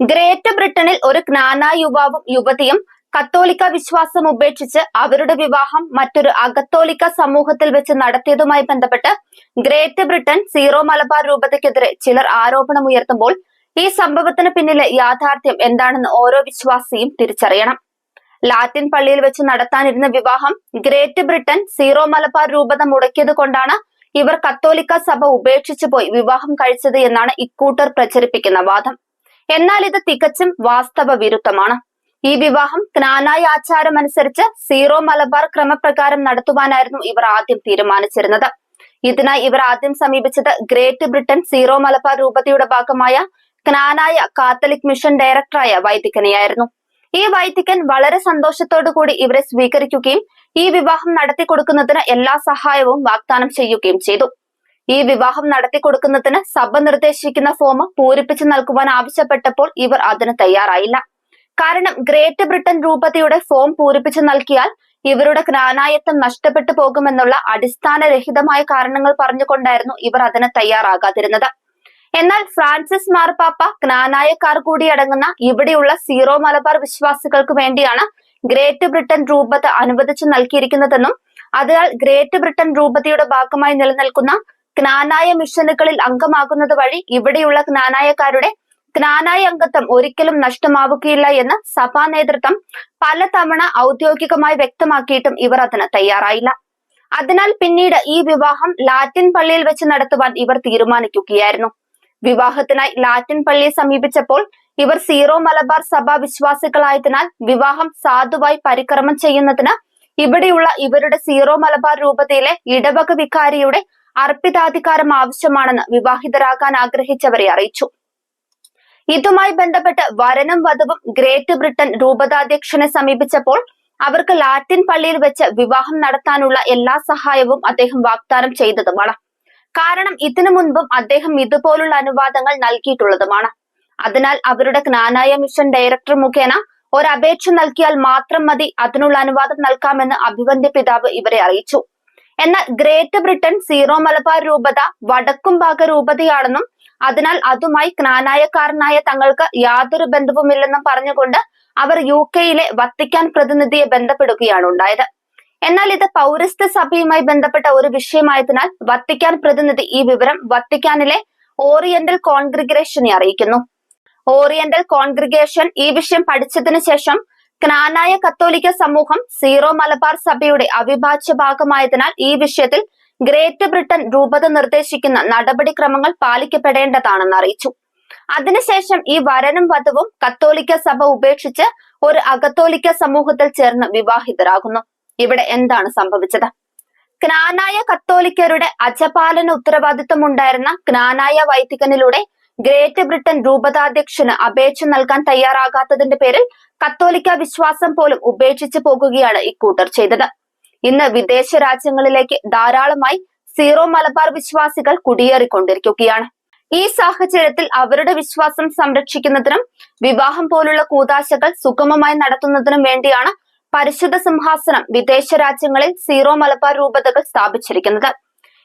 Great ബ്രിട്ടനിൽ ഒരു ജ്ഞാന യുവാവും യുവതിയും കത്തോലിക്ക വിശ്വാസം ഉപേക്ഷിച്ച് അവരുടെ വിവാഹം മറ്റൊരു അകത്തോലിക്ക സമൂഹത്തിൽ വെച്ച് നടത്തിയതുമായി ബന്ധപ്പെട്ട് ഗ്രേറ്റ് ബ്രിട്ടൻ സീറോ മലബാർ രൂപതയ്ക്കെതിരെ ചിലർ ആരോപണമുയർത്തുമ്പോൾ ഈ സംഭവത്തിന് പിന്നിലെ യാഥാർത്ഥ്യം എന്താണെന്ന് ഓരോ വിശ്വാസിയും തിരിച്ചറിയണം. ലാറ്റിൻ പള്ളിയിൽ വെച്ച് നടത്താനിരുന്ന വിവാഹം ഗ്രേറ്റ് ബ്രിട്ടൻ സീറോ മലബാർ രൂപത മുടക്കിയത് കൊണ്ടാണ് ഇവർ കത്തോലിക്ക സഭ ഉപേക്ഷിച്ചു പോയി വിവാഹം കഴിച്ചത് എന്നാണ് ഇക്കൂട്ടർ പ്രചരിപ്പിക്കുന്ന വാദം. എന്നാൽ ഇത് തികച്ചും വാസ്തവ വിരുദ്ധമാണ് ഈ വിവാഹം ക്നാനായ ആചാരം അനുസരിച്ച് സീറോ മലബാർ ക്രമപ്രകാരം നടത്തുവാനായിരുന്നു ഇവർ ആദ്യം തീരുമാനിച്ചിരുന്നത്. ഇതിനായി ഇവർ ആദ്യം സമീപിച്ചത് ഗ്രേറ്റ് ബ്രിട്ടൻ സീറോ മലബാർ രൂപതയുടെ ഭാഗമായ ക്നാനായ കാത്തലിക് മിഷൻ ഡയറക്ടറായ വൈദികനെയായിരുന്നു. ഈ വൈദികൻ വളരെ സന്തോഷത്തോടു കൂടി ഇവരെ സ്വീകരിക്കുകയും ഈ വിവാഹം നടത്തി കൊടുക്കുന്നതിന് എല്ലാ സഹായവും വാഗ്ദാനം ചെയ്യുകയും ചെയ്തു. ഈ വിവാഹം നടത്തി കൊടുക്കുന്നതിന് സഭ നിർദ്ദേശിക്കുന്ന ഫോം പൂരിപ്പിച്ചു നൽകുവാൻ ആവശ്യപ്പെട്ടപ്പോൾ ഇവർ അതിന് തയ്യാറായില്ല. കാരണം ഗ്രേറ്റ് ബ്രിട്ടൻ രൂപതയുടെ ഫോം പൂരിപ്പിച്ചു നൽകിയാൽ ഇവരുടെ ജ്ഞാനായത്വം നഷ്ടപ്പെട്ടു പോകുമെന്നുള്ള അടിസ്ഥാനരഹിതമായ കാരണങ്ങൾ പറഞ്ഞുകൊണ്ടായിരുന്നു ഇവർ അതിന് തയ്യാറാകാതിരുന്നത്. എന്നാൽ ഫ്രാൻസിസ് മാർപ്പാപ്പ ജ്ഞാനായക്കാർ കൂടി അടങ്ങുന്ന ഇവിടെയുള്ള സീറോ മലബാർ വിശ്വാസികൾക്ക് വേണ്ടിയാണ് ഗ്രേറ്റ് ബ്രിട്ടൻ രൂപത അനുവദിച്ചു നൽകിയിരിക്കുന്നതെന്നും അതിനാൽ ഗ്രേറ്റ് ബ്രിട്ടൻ രൂപതയുടെ ഭാഗമായി നിലനിൽക്കുന്ന ജ്ഞാനായ മിഷനുകളിൽ അംഗമാകുന്നത് വഴി ഇവിടെയുള്ള ജ്ഞാനായക്കാരുടെ ജ്ഞാനായ അംഗത്വം ഒരിക്കലും നഷ്ടമാവുകയില്ല എന്ന് സഭാ നേതൃത്വം പലതവണ ഔദ്യോഗികമായി വ്യക്തമാക്കിയിട്ടും ഇവർ അതിന് തയ്യാറായില്ല. അതിനാൽ പിന്നീട് ഈ വിവാഹം ലാറ്റിൻ പള്ളിയിൽ വെച്ച് നടത്തുവാൻ ഇവർ തീരുമാനിക്കുകയായിരുന്നു. വിവാഹത്തിനായി ലാറ്റിൻ പള്ളിയെ സമീപിച്ചപ്പോൾ ഇവർ സീറോ മലബാർ സഭാ വിശ്വാസികളായതിനാൽ വിവാഹം സാധുവായി പരിക്രമം ചെയ്യുന്നതിന് ഇവിടെയുള്ള ഇവരുടെ സീറോ മലബാർ രൂപതയിലെ ഇടവക വികാരിയുടെ അർപ്പിതാധികാരം ആവശ്യമാണെന്ന് വിവാഹിതരാകാൻ ആഗ്രഹിച്ചവരെ അറിയിച്ചു. ഇതുമായി ബന്ധപ്പെട്ട് വരനും വധുവും ഗ്രേറ്റ് ബ്രിട്ടൻ രൂപതാധ്യക്ഷനെ സമീപിച്ചപ്പോൾ അവർക്ക് ലാറ്റിൻ പള്ളിയിൽ വെച്ച് വിവാഹം നടത്താനുള്ള എല്ലാ സഹായവും അദ്ദേഹം വാഗ്ദാനം ചെയ്തതുമാണ്. കാരണം ഇതിനു മുൻപും അദ്ദേഹം ഇതുപോലുള്ള അനുവാദങ്ങൾ നൽകിയിട്ടുള്ളതുമാണ്. അതിനാൽ അവരുടെ ജ്ഞാനായ മിഷൻ ഡയറക്ടർ മുഖേന ഒരു അപേക്ഷ നൽകിയാൽ മാത്രം മതി. അതിനുള്ള അനുവാദം നൽകാമെന്ന് അഭിവന്ദ്യ പിതാവ് ഇവരെ അറിയിച്ചു. എന്നാൽ ഗ്രേറ്റ് ബ്രിട്ടൻ സീറോ മലബാർ രൂപത വടക്കും ഭാഗ രൂപതയാണെന്നും അതിനാൽ അതുമായി ക്നാനായക്കാരനായ തങ്ങൾക്ക് യാതൊരു ബന്ധവുമില്ലെന്നും പറഞ്ഞുകൊണ്ട് അവർ യു കെയിലെ വത്തിക്കാൻ പ്രതിനിധിയെ ബന്ധപ്പെടുകയാണ് ഉണ്ടായത്. എന്നാൽ ഇത് പൗരസ്ത്യ സഭയുമായി ബന്ധപ്പെട്ട ഒരു വിഷയമായതിനാൽ വത്തിക്കാൻ പ്രതിനിധി ഈ വിവരം വത്തിക്കാനിലെ ഓറിയന്റൽ കോൺഗ്രിഗേഷനെ അറിയിക്കുന്നു. ഓറിയന്റൽ കോൺഗ്രിഗേഷൻ ഈ വിഷയം പഠിച്ചതിനു ശേഷം ജ്ഞാനായ കത്തോലിക്ക സമൂഹം സീറോ മലബാർ സഭയുടെ അവിഭാജ്യ ഭാഗമായതിനാൽ ഈ വിഷയത്തിൽ ഗ്രേറ്റ് ബ്രിട്ടൻ രൂപത നിർദ്ദേശിക്കുന്ന നടപടിക്രമങ്ങൾ പാലിക്കപ്പെടേണ്ടതാണെന്ന് അറിയിച്ചു. അതിനുശേഷം ഈ വരനും വധവും കത്തോലിക്ക സഭ ഉപേക്ഷിച്ച് ഒരു അകത്തോലിക്ക സമൂഹത്തിൽ ചേർന്ന് വിവാഹിതരാകുന്നു. ഇവിടെ എന്താണ് സംഭവിച്ചത്? ക്നാനായ കത്തോലിക്കരുടെ അജപാലന ഉത്തരവാദിത്വം ഉണ്ടായിരുന്ന ക്നാനായ വൈദികനിലൂടെ ഗ്രേറ്റ് ബ്രിട്ടൻ രൂപതാധ്യക്ഷന് അപേക്ഷ നൽകാൻ തയ്യാറാകാത്തതിന്റെ പേരിൽ കത്തോലിക്ക വിശ്വാസം പോലും ഉപേക്ഷിച്ചു പോകുകയാണ് ഇക്കൂട്ടർ ചെയ്തത്. ഇന്ന് വിദേശ രാജ്യങ്ങളിലേക്ക് ധാരാളമായി സീറോ മലബാർ വിശ്വാസികൾ കുടിയേറിക്കൊണ്ടിരിക്കുകയാണ്. ഈ സാഹചര്യത്തിൽ അവരുടെ വിശ്വാസം സംരക്ഷിക്കുന്നതിനും വിവാഹം പോലുള്ള കൂതാശകൾ സുഗമമായി നടത്തുന്നതിനും വേണ്ടിയാണ് പരിശുദ്ധ സിംഹാസനം വിദേശ രാജ്യങ്ങളിൽ സീറോ മലബാർ രൂപതകൾ സ്ഥാപിച്ചിരിക്കുന്നത്.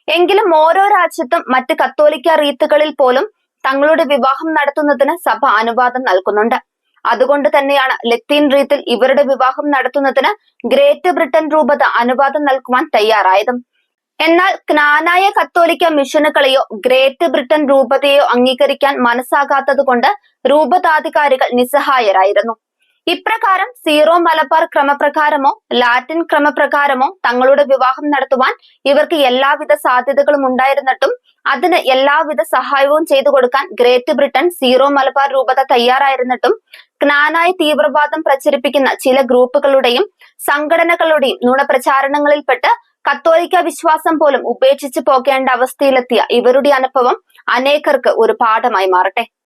എങ്കിലും ഓരോ രാജ്യത്തും മറ്റ് കത്തോലിക്ക റീത്തുകളിൽ പോലും തങ്ങളുടെ വിവാഹം നടത്തുന്നതിന് സഭ അനുവാദം നൽകുന്നുണ്ട്. അതുകൊണ്ട് തന്നെയാണ് ലത്തീൻ റീത്തിൽ ഇവരുടെ വിവാഹം നടത്തുന്നതിന് ഗ്രേറ്റ് ബ്രിട്ടൻ രൂപത അനുവാദം നൽകുവാൻ തയ്യാറായതും. എന്നാൽ ക്നാനായ കത്തോലിക്ക മിഷനുകളെയോ ഗ്രേറ്റ് ബ്രിട്ടൻ രൂപതയോ അംഗീകരിക്കാൻ മനസ്സാകാത്തത് കൊണ്ട് രൂപതാധികാരികൾ നിസ്സഹായരായിരുന്നു. ഇപ്രകാരം സീറോ മലബാർ ക്രമപ്രകാരമോ ലാറ്റിൻ ക്രമപ്രകാരമോ തങ്ങളുടെ വിവാഹം നടത്തുവാൻ ഇവർക്ക് എല്ലാവിധ സാധ്യതകളും ഉണ്ടായിരുന്നിട്ടും അതിന് എല്ലാവിധ സഹായവും ചെയ്തു കൊടുക്കാൻ ഗ്രേറ്റ് ബ്രിട്ടൻ സീറോ മലബാർ രൂപത തയ്യാറായിരുന്നിട്ടും ക്നാനായി തീവ്രവാദം പ്രചരിപ്പിക്കുന്ന ചില ഗ്രൂപ്പുകളുടെയും സംഘടനകളുടെയും നുണപ്രചാരണങ്ങളിൽപ്പെട്ട് കത്തോലിക്ക വിശ്വാസം പോലും ഉപേക്ഷിച്ചു പോകേണ്ട അവസ്ഥയിലെത്തിയ ഇവരുടെ അനുഭവം അനേകർക്ക് ഒരു പാഠമായി മാറട്ടെ.